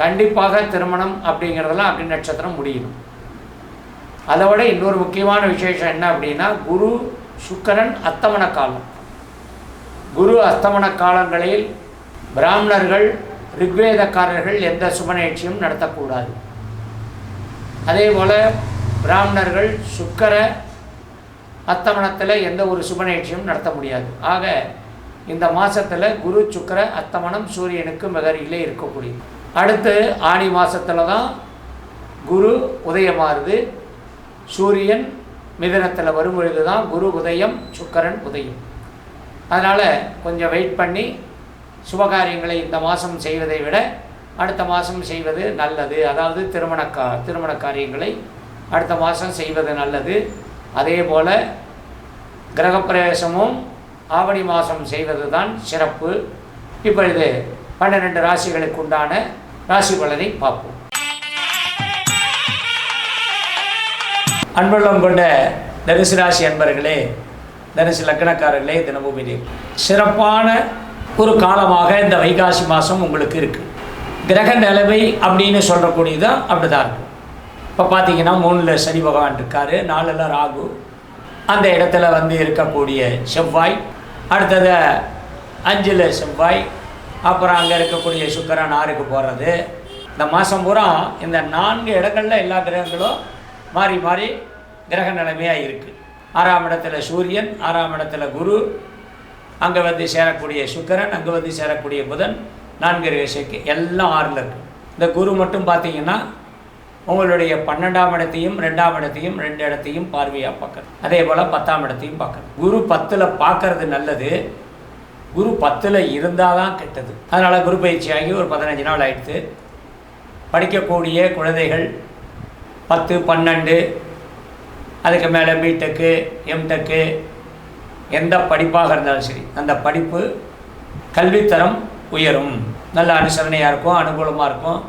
கண்டிப்பாக திருமணம் அப்படிங்கிறதெல்லாம் அக்னி நட்சத்திரம் முடியும் அதை விட இன்னொரு முக்கியமான விசேஷம் என்ன அப்படின்னா குரு சுக்கரன் அத்தமன காலம். குரு அஸ்தமன காலங்களில் பிராமணர்கள் ரிக்வேதக்காரர்கள் எந்த சுப நிகழ்ச்சியும் நடத்தக்கூடாது. அதே போல் பிராமணர்கள் சுக்கர அத்தமனத்தில் எந்த ஒரு சுப நிகழ்ச்சியும் நடத்த முடியாது. ஆக இந்த மாதத்தில் குரு சுக்கர அத்தமனம் சூரியனுக்கு மிகரிலே இருக்கக்கூடியது. அடுத்து ஆணி மாதத்தில் தான் குரு உதயமாறுது. சூரியன் மிதனத்தில் வரும் பொழுது தான் குரு உதயம் சுக்கரன் உதயம். அதனால் கொஞ்சம் வெயிட் பண்ணி சுபகாரியங்களை இந்த மாதம் செய்வதை விட அடுத்த மாதம் செய்வது நல்லது. அதாவது திருமண கா திருமண காரியங்களை அடுத்த மாதம் செய்வது நல்லது. அதே போல் கிரகப்பிரவேசமும் ஆவணி மாதம் செய்வது தான் சிறப்பு. இப்பொழுது பன்னிரெண்டு ராசிகளுக்கு உண்டான ராசி பலனை பார்ப்போம். அன்புள்ளம் கொண்ட தனுசு ராசி அன்பர்களே தனுசு லக்கணக்காரர்களே தினபூமி சிறப்பான ஒரு காலமாக இந்த வைகாசி மாதம் உங்களுக்கு இருக்குது கிரக நிலைமை அப்படின்னு சொல்கிறக்கூடியது அப்படி தான் இருக்கும் இப்போ பார்த்தீங்கன்னா மூணில் சனி பகவான் இருக்கார் நாலில் ராகு. அந்த இடத்துல வந்து இருக்கக்கூடிய செவ்வாய் அடுத்தது அஞ்சில் செவ்வாய் அப்புறம் அங்கே இருக்கக்கூடிய சுக்கரன் ஆறுக்கு போகிறது இந்த மாதம் பூரா இந்த நான்கு இடங்களில் எல்லா கிரகங்களும் மாறி மாறி கிரக நிலைமையாக இருக்குது ஆறாம் இடத்துல சூரியன் ஆறாம் இடத்துல குரு அங்கே வந்து சேரக்கூடிய சுக்கரன் அங்கே வந்து சேரக்கூடிய புதன் நான்கு ரேசைக்கு எல்லாம் ஆறில் இருக்குது இந்த குரு மட்டும் பார்த்தீங்கன்னா உங்களுடைய பன்னெண்டாம் இடத்தையும் ரெண்டாம் இடத்தையும் ரெண்டு இடத்தையும் பார்வையாக பார்க்கணும். அதே போல் பத்தாம் இடத்தையும் பார்க்கணும். குரு பத்தில் பார்க்கறது நல்லது. குரு பத்தில் இருந்தால் தான் கெட்டது. அதனால் குரு பயிற்சியாகி ஒரு பதினஞ்சு நாள் ஆயிடுத்து. படிக்கக்கூடிய குழந்தைகள் பத்து பன்னெண்டு அதுக்கு மேலே பிடெக்கு எம்டெக்கு எந்த படிப்பாக இருந்தாலும் சரி அந்த படிப்பு கல்வித்தரம் உயரும். நல்ல அனுசரணையாக இருக்கும் அனுகூலமாக இருக்கும்.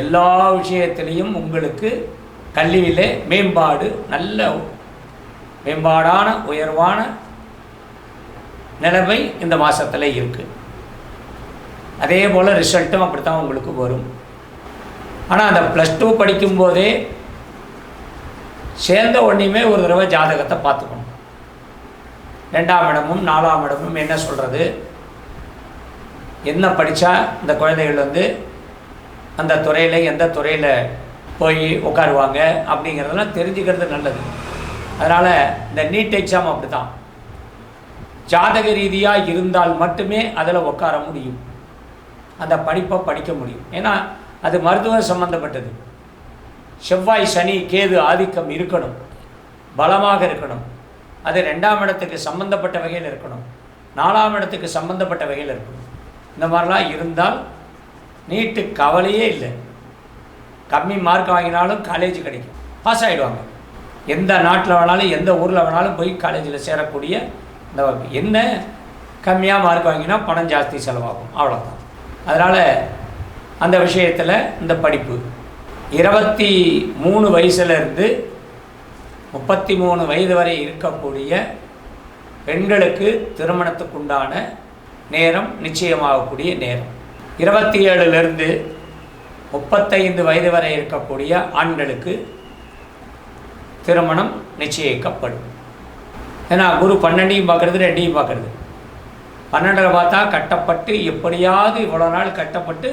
எல்லா விஷயத்திலையும் உங்களுக்கு கல்வியிலே மேம்பாடு நல்ல மேம்பாடான உயர்வான நிலைமை இந்த மாதத்தில் இருக்குது அதே போல் ரிசல்ட்டும் அப்படி தான் உங்களுக்கு வரும். ஆனால் அந்த ப்ளஸ் டூ படிக்கும்போதே சேர்ந்த உடனேயுமே ஒரு தடவை ஜாதகத்தை பார்த்துக்கணும். ரெண்டாம் இடமும் நாலாம் இடமும் என்ன சொல்கிறது என்ன படித்தா இந்த குழந்தைகள் வந்து அந்த துறையில் எந்த துறையில் போய் உட்காருவாங்க அப்படிங்கிறதெல்லாம் தெரிஞ்சுக்கிறது நல்லது. அதனால் இந்த நீட் எக்ஸாம் அப்படி தான் ஜாதக ரீதியாக இருந்தால் மட்டுமே அதில் உட்கார முடியும். அந்த படிப்பை படிக்க முடியும். ஏன்னா அது மருத்துவம் சம்மந்தப்பட்டது செவ்வாய் சனி கேது ஆதிக்கம் இருக்கணும். பலமாக இருக்கணும். அது ரெண்டாம் இடத்துக்கு சம்பந்தப்பட்ட வகையில் இருக்கணும். நாலாம் இடத்துக்கு சம்பந்தப்பட்ட வகையில் இருக்கணும். இந்த மாதிரிலாம் இருந்தால் நீட்டு கவலையே இல்லை. கம்மி மார்க் வாங்கினாலும் காலேஜ் கிடைக்கும். பாஸ் ஆகிடுவாங்க எந்த நாட்டில் வேணாலும் எந்த ஊரில் வேணாலும் போய் காலேஜில் சேரக்கூடிய இந்த என்ன கம்மியாக மார்க் வாங்கினா பணம் ஜாஸ்தி செலவாகும். அவ்வளோதான் அதனால் அந்த விஷயத்தில் இந்த படிப்பு. இருபத்தி மூணு வயசுலேருந்து முப்பத்தி மூணு வயது வரை இருக்கக்கூடிய பெண்களுக்கு திருமணத்துக்குண்டான நேரம் நிச்சயமாகக்கூடிய நேரம். இருபத்தி ஏழுலேருந்து முப்பத்தைந்து வயது வரை இருக்கக்கூடிய ஆண்களுக்கு திருமணம் நிச்சயிக்கப்படும். ஏன்னா குரு பன்னெண்டையும் பார்க்குறது ரெண்டையும் பார்க்குறது. பன்னெண்டில் பார்த்தா கட்டப்பட்டு எப்படியாவது இவ்வளோ நாள் கட்டப்பட்டு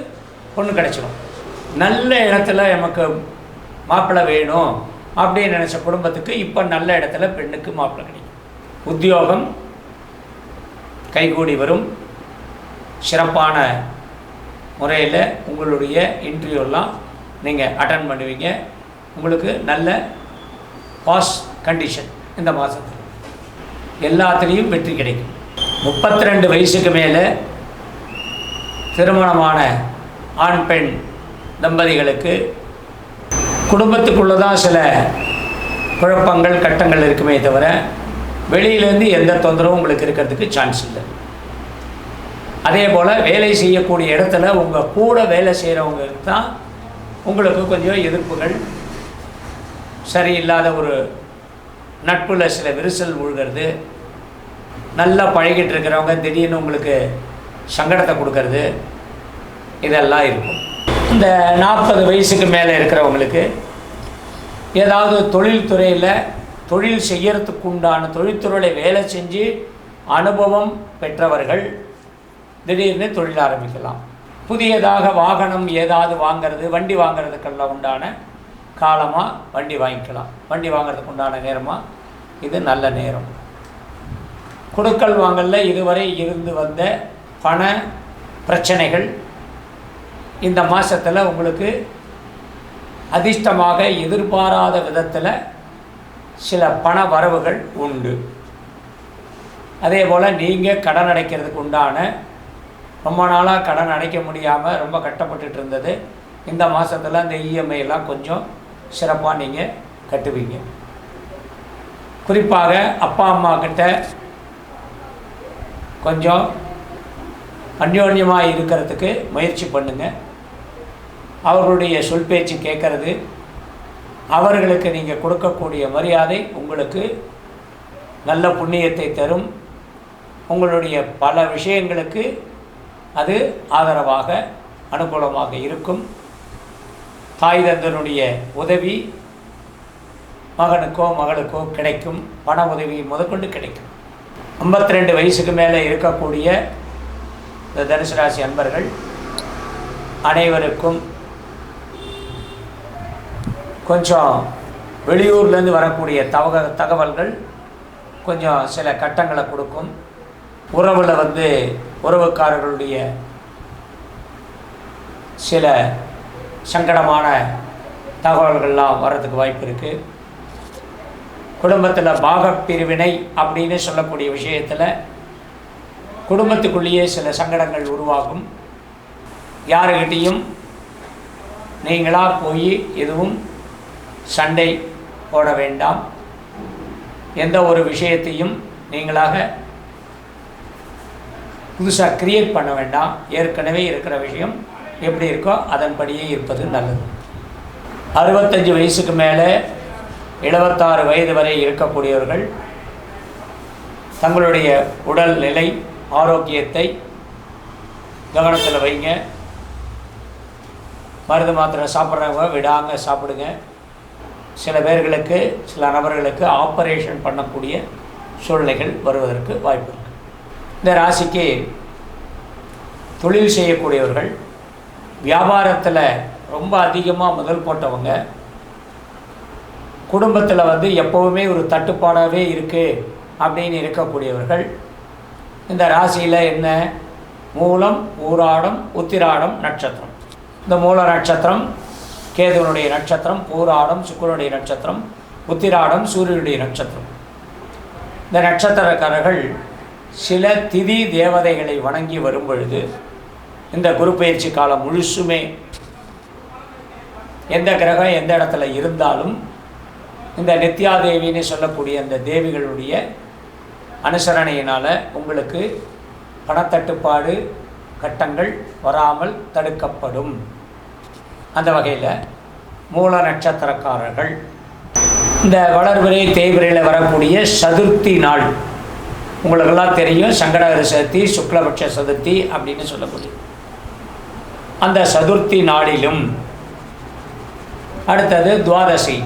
பொண்ணு கிடச்சிடும் நல்ல இடத்துல நமக்கு மாப்பிள்ளை வேணும் அப்படின்னு நினச்ச குடும்பத்துக்கு இப்போ நல்ல இடத்துல பெண்ணுக்கு மாப்பிள்ளை கிடைக்கும். உத்தியோகம் கைகூடி வரும். சிறப்பான முறையில் உங்களுடைய இன்டர்வியூலாம் நீங்கள் அட்டன் பண்ணுவீங்க. உங்களுக்கு நல்ல பாஸ் கண்டிஷன் இந்த மாதத்தில் எல்லாத்துலேயும் வெற்றி கிடைக்கும். முப்பத்தி ரெண்டு வயசுக்கு மேலே திருமணமான ஆண் பெண் தம்பதிகளுக்கு குடும்பத்துக்குள்ளே தான் சில குழப்பங்கள் கட்டங்கள் இருக்குமே தவிர வெளியிலேருந்து எந்த தொந்தரவும் உங்களுக்கு இருக்கிறதுக்கு சான்ஸ் இல்லை. அதே போல் வேலை செய்யக்கூடிய இடத்துல உங்கள் கூட வேலை செய்கிறவங்களுக்கு தான் உங்களுக்கு கொஞ்சம் எதிர்ப்புகள் சரியில்லாத ஒரு நட்புல சில விரிசல் விழுகிறது நல்லா பழகிட்டு இருக்கிறவங்க திடீர்னு உங்களுக்கு சங்கடத்தை கொடுக்கறது. இதெல்லாம் இருக்கும். இந்த நாற்பது வயசுக்கு மேலே இருக்கிறவங்களுக்கு ஏதாவது தொழில்துறையில் தொழில் செய்யறதுக்கு உண்டான தொழில்துறையில் வேலை செஞ்சு அனுபவம் பெற்றவர்கள் திடீர்னு தொழில் ஆரம்பிக்கலாம். புதியதாக வாகனம் ஏதாவது வாங்கிறது வண்டி வாங்குறதுக்கெல்லாம் உண்டான காலமாக வண்டி வாங்கிக்கலாம். வண்டி வாங்குறதுக்கு உண்டான நேரமாக இது நல்ல நேரம். கொடுக்கல் வாங்கலில் இதுவரை இருந்து வந்த பண பிரச்சனைகள் இந்த மாதத்தில் உங்களுக்கு அதிர்ஷ்டமாக எதிர்பாராத விதத்தில் சில பண வரவுகள் உண்டு. அதே போல் நீங்கள் கடன் அடைக்கிறதுக்கு உண்டான ரொம்ப நாளாக கடன் அடைக்க முடியாமல் ரொம்ப கட்டப்பட்டுட்டு இருந்தது. இந்த மாதத்தில் அந்த இஎம்ஐ எல்லாம் கொஞ்சம் சிறப்பாக நீங்கள் கட்டுவீங்க. குறிப்பாக அப்பா அம்மா கிட்ட கொஞ்சம் அந்யோன்யமாக இருக்கிறதுக்கு முயற்சி பண்ணுங்கள் அவர்களுடைய சொல் பேச்சு கேட்கறது அவர்களுக்கு நீங்கள் கொடுக்கக்கூடிய மரியாதை உங்களுக்கு நல்ல புண்ணியத்தை தரும். உங்களுடைய பல விஷயங்களுக்கு அது ஆதரவாக அனுகூலமாக இருக்கும். தாய் தந்தனுடைய உதவி மகனுக்கோ மகளுக்கோ கிடைக்கும் பண உதவி முதற்கொண்டு கிடைக்கும். 52 ரெண்டு வயசுக்கு மேலே இருக்கக்கூடிய இந்த தனுசு ராசி அன்பர்கள் அனைவருக்கும் கொஞ்சம் வெளியூர்லேருந்து வரக்கூடிய தவக தகவல்கள் கொஞ்சம் சில கட்டங்களை கொடுக்கும். உறவில் வந்து உறவுக்காரர்களுடைய சில சங்கடமான தகவல்கள்லாம் வர்றதுக்கு வாய்ப்பு இருக்குது குடும்பத்தில் பாகப் பிரிவினை அப்படின்னு சொல்லக்கூடிய விஷயத்தில் குடும்பத்துக்குள்ளேயே சில சங்கடங்கள் உருவாகும். யாருக்கிட்டேயும் நீங்களாக போய் எதுவும் சண்டை போட வேண்டாம். எந்த ஒரு விஷயத்தையும் நீங்களாக புதுசாக க்ரியேட் பண்ண வேண்டாம். ஏற்கனவே இருக்கிற விஷயம் எப்படி இருக்கோ அதன்படியே இருப்பது நல்லது. அறுபத்தஞ்சு வயசுக்கு மேலே எழுபத்தாறு வயது வரை இருக்கக்கூடியவர்கள் தங்களுடைய உடல் நிலை ஆரோக்கியத்தை கவனத்தில் வைங்க. மருந்து மாத்திரை சாப்பிட்றவங்க விடாங்க சாப்பிடுங்க. சில பேர்களுக்கு சில நபர்களுக்கு ஆப்ரேஷன் பண்ணக்கூடிய சூழ்நிலைகள் வருவதற்கு வாய்ப்பு இருக்குது இந்த ராசிக்கு தொழில் செய்யக்கூடியவர்கள் வியாபாரத்தில் ரொம்ப அதிகமாக முதல் போட்டவங்க. குடும்பத்தில் வந்து எப்போவுமே ஒரு தட்டுப்பாடாகவே இருக்குது அப்படின்னு இருக்கக்கூடியவர்கள். இந்த ராசியில் என்ன? மூலம் ஊராடம் உத்திராடம் நட்சத்திரம். இந்த மூல நட்சத்திரம் கேதுவனுடைய நட்சத்திரம் பூராடம் சுக்கரனுடைய நட்சத்திரம் உத்திராடம் சூரியனுடைய நட்சத்திரம். இந்த நட்சத்திரக்காரர்கள் சில திதி தேவதைகளை வணங்கி வரும் பொழுது இந்த குரு பயிற்சி காலம் முழுசுமே எந்த கிரகம் எந்த இடத்துல இருந்தாலும் இந்த நித்யாதேவின்னு சொல்லக்கூடிய அந்த தேவிகளுடைய அனுசரணையினால் உங்களுக்கு பணத்தட்டுப்பாடு கட்டங்கள் வராமல் தடுக்கப்படும். அந்த வகையில் மூல நட்சத்திரக்காரர்கள் இந்த வளர்விரை தேய்விரையில் வரக்கூடிய சதுர்த்தி நாள். உங்களுக்கெல்லாம் தெரியும் சங்கடகர சதுர்த்தி சுக்லபட்ச சதுர்த்தி அப்படின்னு சொல்லக்கூடிய அந்த சதுர்த்தி நாளிலும். அடுத்தது துவாதசி.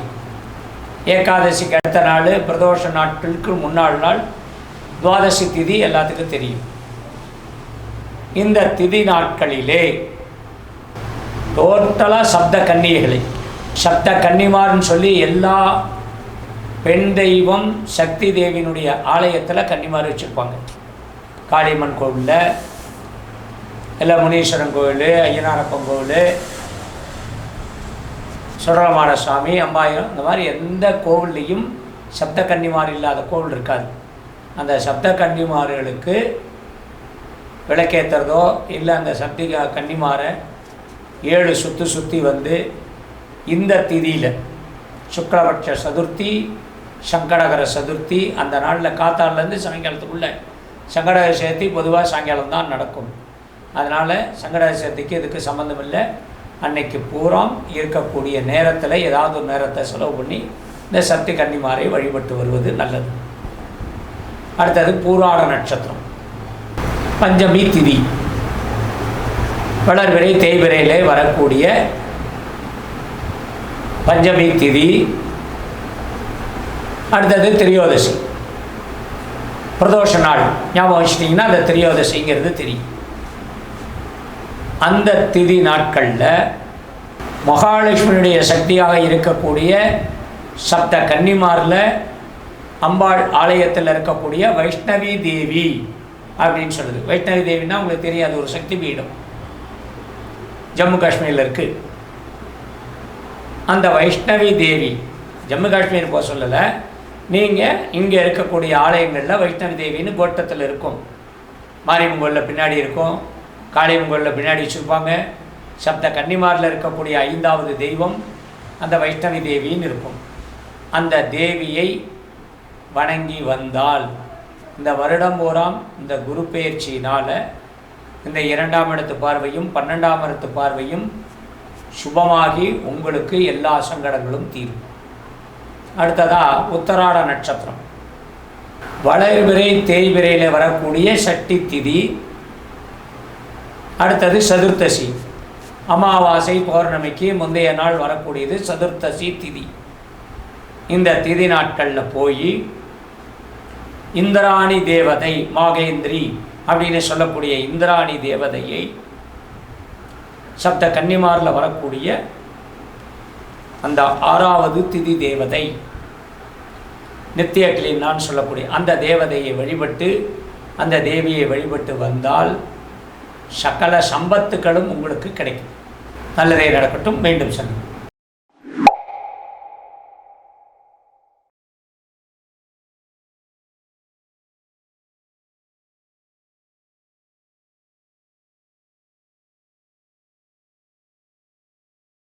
ஏகாதசிக்கு அடுத்த நாள் பிரதோஷ நாட்களுக்கு முன்னாள் நாள் துவாதசி திதி எல்லாத்துக்கும் தெரியும். இந்த திதி நாட்களிலே டோட்டலாக சப்த கன்னியர்களை சப்த கன்னிமார்னு சொல்லி எல்லா பெண் தெய்வம் சக்தி தேவியினுடைய ஆலயத்தில் கன்னிமார் வச்சுருப்பாங்க. காளியம்மன் கோவிலில் இல்லை முனீஸ்வரன் கோவில் ஐயனாரப்பன் கோவில் சுடரமான சுவாமி அம்பாயிரம் இந்த மாதிரி எந்த கோவில்லையும் சப்த கன்னிமார் இல்லாத கோவில் இருக்காது. அந்த சப்த கன்னிமார்களுக்கு விளக்கேற்றுறதோ இல்லை அந்த சப்தி கன்னிமாரை ஏழு சுற்றி சுற்றி வந்து இந்த திதியில் சுக்கரபட்ச சதுர்த்தி சங்கடகர சதுர்த்தி அந்த நாளில் காத்தாலேருந்து சாயங்காலத்துக்குள்ளே சங்கடகர சேர்த்தி பொதுவாக சாயங்காலம் தான் நடக்கும். அதனால் சங்கடகர சதுர்த்திக்கு இதுக்கு சம்மந்தம் இல்லை அன்னைக்கு பூராம் இருக்கக்கூடிய நேரத்தில் ஏதாவது ஒரு நேரத்தை செலவு பண்ணி இந்த சக்தி கன்னிமாரை வழிபட்டு வருவது நல்லது. அடுத்தது பூராட நட்சத்திரம். பஞ்சமி திதி. வளர்விரை தேய்விரையிலே வரக்கூடிய பஞ்சமி திதி. அடுத்தது திரியோதசி. பிரதோஷ நாள். ஞாபகம் வச்சுட்டிங்கன்னா அந்த திரியோதசிங்கிறது தெரியும் அந்த திதி நாட்களில் மகாலட்சுமியுடைய சக்தியாக இருக்கக்கூடிய சப்த கன்னிமாரில் அம்பாள் ஆலயத்தில் இருக்கக்கூடிய வைஷ்ணவி தேவி அப்படின்னு சொல்லுது. வைஷ்ணவி தேவின்னா உங்களுக்கு தெரியாது ஒரு சக்தி பீடம். ஜம்மு காஷ்மீரில் இருக்குது அந்த வைஷ்ணவி தேவி ஜம்மு காஷ்மீர் போக சொல்லலை நீங்கள் இங்கே இருக்கக்கூடிய ஆலயங்களில் வைஷ்ணவி தேவின்னு கோட்டத்தில் இருக்கும். மாரியம்மன் பின்னாடி இருக்கும். காளியம்பொருளில் பின்னாடி வச்சுருப்பாங்க. சப்த கன்னிமாரில் இருக்கக்கூடிய ஐந்தாவது தெய்வம் அந்த வைஷ்ணவி தேவின்னு இருக்கும். அந்த தேவியை வணங்கி வந்தால் இந்த வருடம் பூராம் இந்த குரு பெயர்ச்சியினால் இந்த இரண்டாம் இடத்து பார்வையும் பன்னெண்டாம் இடத்து பார்வையும் சுபமாகி உங்களுக்கு எல்லா சங்கடங்களும் தீரும். அடுத்ததாக உத்தராட நட்சத்திரம். வளர்விரை தேய்விரையில் வரக்கூடிய சட்டி திதி அடுத்தது சதுர்த்தசி. அமாவாசை பௌர்ணமிக்கு முந்தைய நாள் வரக்கூடியது சதுர்த்தசி திதி. இந்த திதி நாட்களில் போய் இந்திராணி தேவதை மாகேந்திரி அப்படின்னு சொல்லக்கூடிய இந்திராணி தேவதையை சப்த கன்னிமாரில் வரக்கூடிய அந்த ஆறாவது திதி தேவதை நித்திய நான் சொல்லக்கூடிய அந்த தேவதையை வழிபட்டு அந்த தேவியை வழிபட்டு வந்தால் சகல சம்பத்துக்களும் உங்களுக்கு கிடைக்கும். நல்லதே நடக்கட்டும். மீண்டும் சந்திப்போம்.